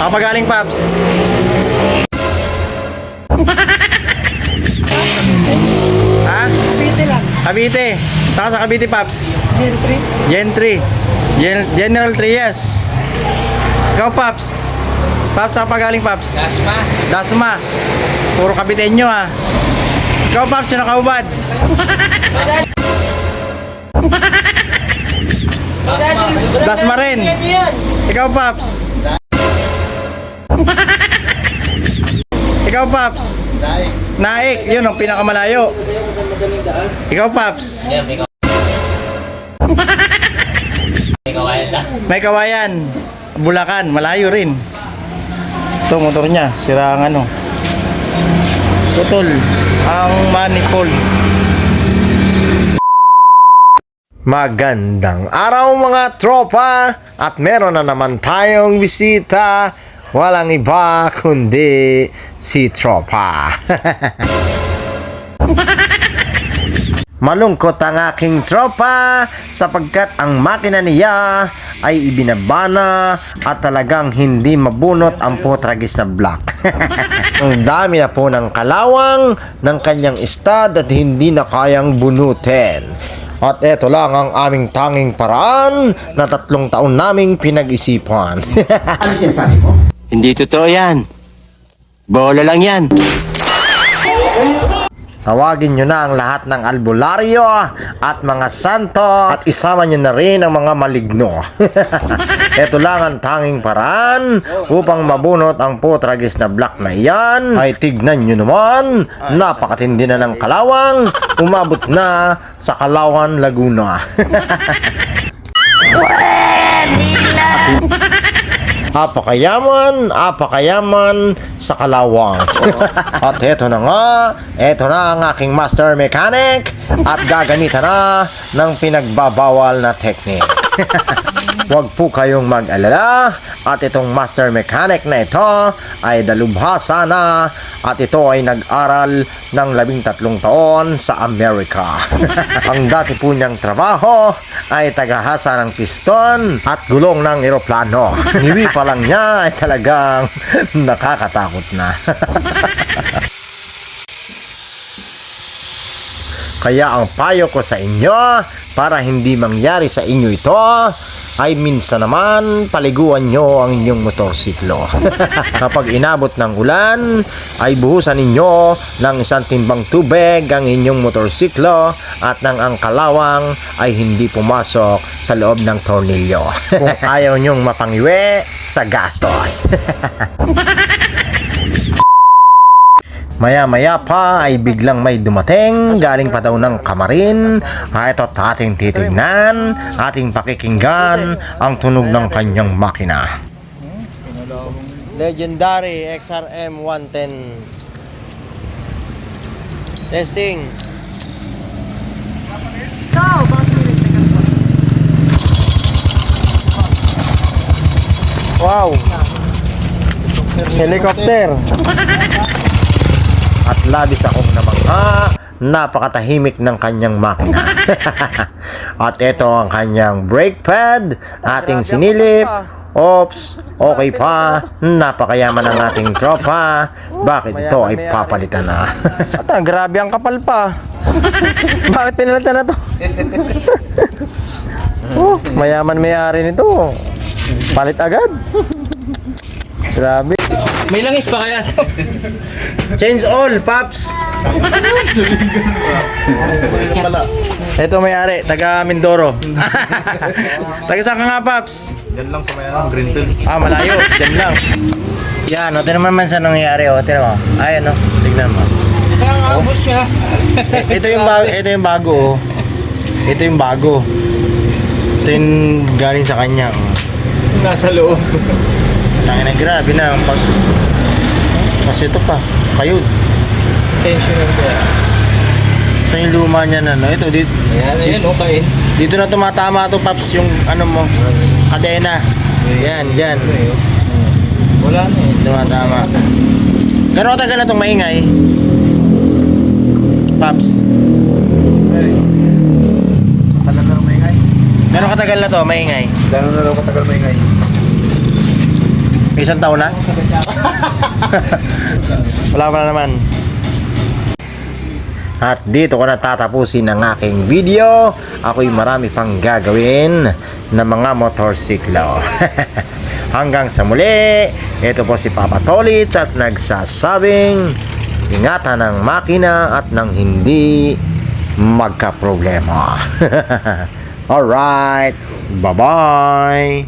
Kapagaling, Paps. ha? Pwede lang. Cavite. Saka sa Cavite, Paps. Gentry. Gen 3. Gen General 3, yes. Ikaw, Paps. Paps, saan pagaling, Paps? Dasma. Dasma. Puro Caviteño, ha. Ikaw, Paps, yung nakaubad. Dasma. Dasma rin. Ikaw, Paps. Ikaw, Paps. Naik. Yun, ang pinakamalayo. Ikaw, Paps. May kaw- May kawayan na. May kawayan. Bulacan. Malayo rin. Ito, motor niya. Sira ang ano. Putol. Ang manifold. Magandang araw mga tropa at meron na naman tayong bisita. Walang iba kundi si tropa. Malungkot ang aking tropa sapagkat ang makina niya ay ibinabana at talagang hindi mabunot ang potragis na black. ang dami na po ng kalawang ng kanyang stud at hindi na kayang bunutin. At eto lang ang aming tanging paraan na tatlong taon naming pinag-isipan. Hindi totoo yan. Bola lang yan. Tawagin nyo na ang lahat ng albularyo at mga santo at isama nyo na rin ang mga maligno. Ito lang ang tanging paraan upang mabunot ang putragis na black na iyan. Ay tignan nyo naman, napakatindi na ng kalawang, umabot na sa Kalawan, Laguna. Apakayaman, apakayaman sa kalawang. at eto na nga, eto na ang aking master mechanic at gagamitan na ng pinagbabawal na technique. Huwag po kayong mag-alala at itong master mechanic na ito ay dalubhasa na at ito ay nag-aral ng labing tatlong taon sa Amerika. Ang dati po niyang trabaho ay tagahasa ng piston at gulong ng eroplano. Hiwi pa lang niya ay talagang nakakatakot na. Kaya ang payo ko sa inyo para hindi mangyari sa inyo ito ay minsan naman paliguan nyo ang inyong motorsiklo. Kapag inabot ng ulan ay buhusan ninyo ng isang timbang tubig ang inyong motorsiklo at nang ang kalawang ay hindi pumasok sa loob ng tornilyo. Kung ayaw nyong mapangiwi sa gastos. Maya-maya pa ay biglang may dumating, galing pa daw ng kamarin. Ah, ito't ating titignan, ating pakikinggan ang tunog ng kanyang makina. Legendary XRM 110. Testing. Go. Wow! Helicopter! Labis akong namangha, napakatahimik ng kanyang makina. At ito ang kanyang brake pad, ating sinilip. Ops, okay pa, napakayaman ng ating tropa. Bakit ito ay papalitan na? At ah, grabe ang kapal pa. Bakit pinalitan na to? oh, mayaman may-ari nito. Palit agad. Grabe. May langis pa kaya? Change all, Paps. Ito may-ari, taga Mindoro. taga saan ka nga, Paps? Yan lang sa may Greenfield. Ah, malayo. Diyan lang. Yan, o, tinan mo naman sa nangyayari, o. Tinan mo. Ayan, o. Tignan mo. Kaya nga, ubus siya. ito yung bago, ito yung bago, o. Ito yung bago. Ito yung galing sa kanya, o. Nasa loob. Tangin na, grabe na. ang Pag... Kasi ito pa, kayod. Tension lang kaya. Sa yung luma niya na, no? Ito, dito, Ayan, ayan, okay. dito na tumatama to, Paps, yung ano mo, kadena. Yan, dyan. Wala na eh. Tumatama. Gano'ng katagal na itong maingay? Paps. Katagal na maingay. Gano'ng katagal na to maingay? Gano'n na daw katagal maingay? Isang taon na? Wala pa na naman. At dito ko natatapusin ang aking video. Ako'y marami pang gagawin na mga motorsiklo. Hanggang sa muli, ito po si Papa Tolits at nagsasabing ingatan ng makina at nang hindi magka-problema. Alright, bye-bye!